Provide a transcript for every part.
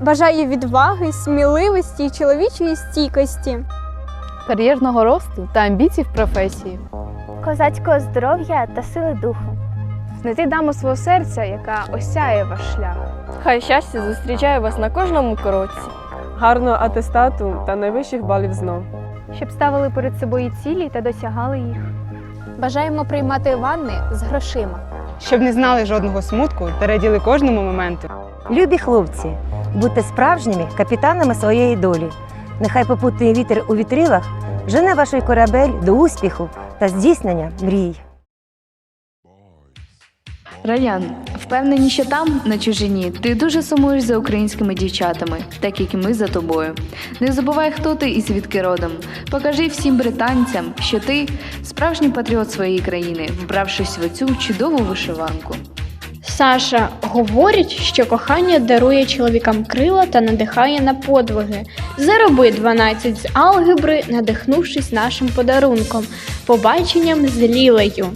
Бажаю відваги, сміливості і чоловічої стійкості. кар'єрного росту та амбіцій в професії. козацького здоров'я та сили духу. Знайти даму свого серця, яка осяє ваш шлях. Хай щастя зустрічає вас на кожному кроці. гарного атестату та найвищих балів знов. Щоб ставили перед собою цілі та досягали їх. Бажаємо приймати ванни з грошима. щоб не знали жодного смутку та раділи кожному моменту. Любі хлопці, будьте справжніми капітанами своєї долі. Нехай попутний вітер у вітрилах жене ваш корабель до успіху та здійснення мрій. Раян, впевнені, що там, на чужині, ти дуже сумуєш за українськими дівчатами, так як і ми за тобою. Не забувай, хто ти і звідки родом. Покажи всім британцям, що ти справжній патріот своєї країни, вбравшись в оцю чудову вишиванку. Саша, говорять, що кохання дарує чоловікам крила та надихає на подвиги. Зароби 12 з алгебри, надихнувшись нашим подарунком, побаченням з Лілею.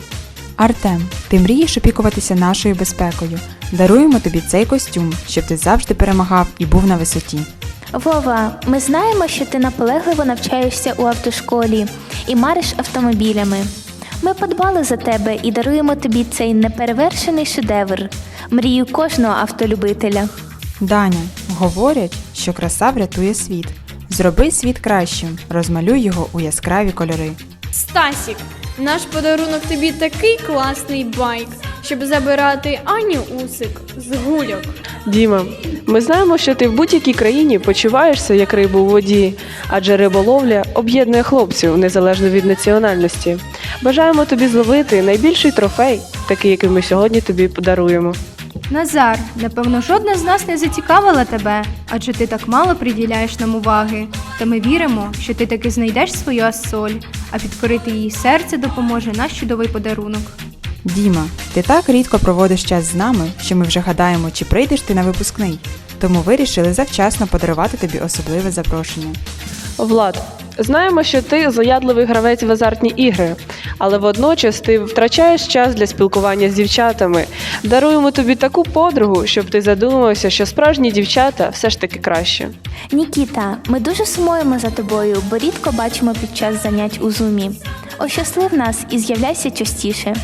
Артем, ти мрієш опікуватися нашою безпекою. Даруємо тобі цей костюм, щоб ти завжди перемагав і був на висоті. Вова, ми знаємо, що ти наполегливо навчаєшся у автошколі і мариш автомобілями. Ми подбали за тебе і даруємо тобі цей неперевершений шедевр, мрію кожного автолюбителя. Даня, говорять, що краса врятує світ. Зроби світ кращим, розмалюй його у яскраві кольори. Стасік, наш подарунок тобі такий класний байк, щоб забирати Аню Усик з гульок. Діма, ми знаємо, що ти в будь-якій країні почуваєшся як риба у воді, адже риболовля об'єднує хлопців незалежно від національності. Бажаємо тобі зловити найбільший трофей, такий, який ми сьогодні тобі подаруємо. Назар, напевно, жодна з нас не зацікавила тебе, адже ти так мало приділяєш нам уваги. Та ми віримо, що ти таки знайдеш свою ассоль, а підкорити її серце допоможе наш чудовий подарунок. Діма, ти так рідко проводиш час з нами, що ми вже гадаємо, чи прийдеш ти на випускний. Тому вирішили завчасно подарувати тобі особливе запрошення. Влад, знаємо, що ти заядливий гравець в азартні ігри, але водночас ти втрачаєш час для спілкування з дівчатами. Даруємо тобі таку подругу, щоб ти задумався, що справжні дівчата все ж таки краще. Нікіта, ми дуже сумуємо за тобою, бо рідко бачимо під час занять у зумі. Ощаслив нас і з'являйся частіше.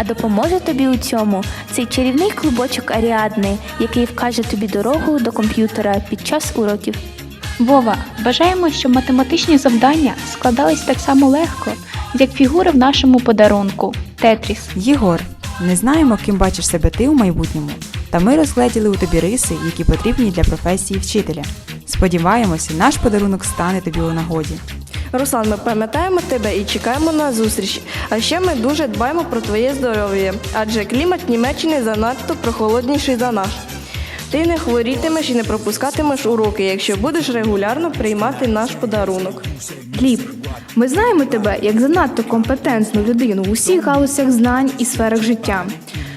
А допоможе тобі у цьому цей чарівний клубочок Аріадни, який вкаже тобі дорогу до комп'ютера під час уроків. Вова, бажаємо, щоб математичні завдання складались так само легко, як фігури в нашому подарунку Тетріс. Єгор, не знаємо, ким бачиш себе ти у майбутньому, та ми розгледіли у тобі риси, які потрібні для професії вчителя. Сподіваємося, наш подарунок стане тобі у нагоді. Руслан, ми пам'ятаємо тебе і чекаємо на зустріч. А ще ми дуже дбаємо про твоє здоров'я, адже клімат Німеччини занадто прохолодніший за наш. Ти не хворітимеш і не пропускатимеш уроки, якщо будеш регулярно приймати наш подарунок. Гліб, ми знаємо тебе як занадто компетентну людину в усіх галузях знань і сферах життя.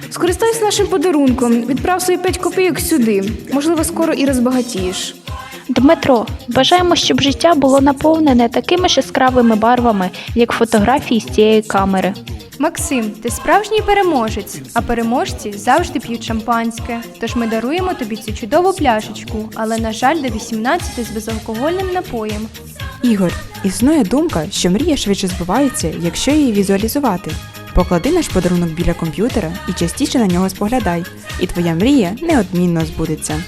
Скористайся нашим подарунком, відправ свої 5 копійок сюди. Можливо, скоро і розбагатієш. Дмитро, бажаємо, щоб життя було наповнене такими ж яскравими барвами, як фотографії з цієї камери. Максим, ти справжній переможець, а переможці завжди п'ють шампанське. Тож ми даруємо тобі цю чудову пляшечку, але, на жаль, до 18 з безалкогольним напоєм. Ігор, існує думка, що мрія швидше збувається, якщо її візуалізувати. Поклади наш подарунок біля комп'ютера і частіше на нього споглядай, і твоя мрія неодмінно збудеться.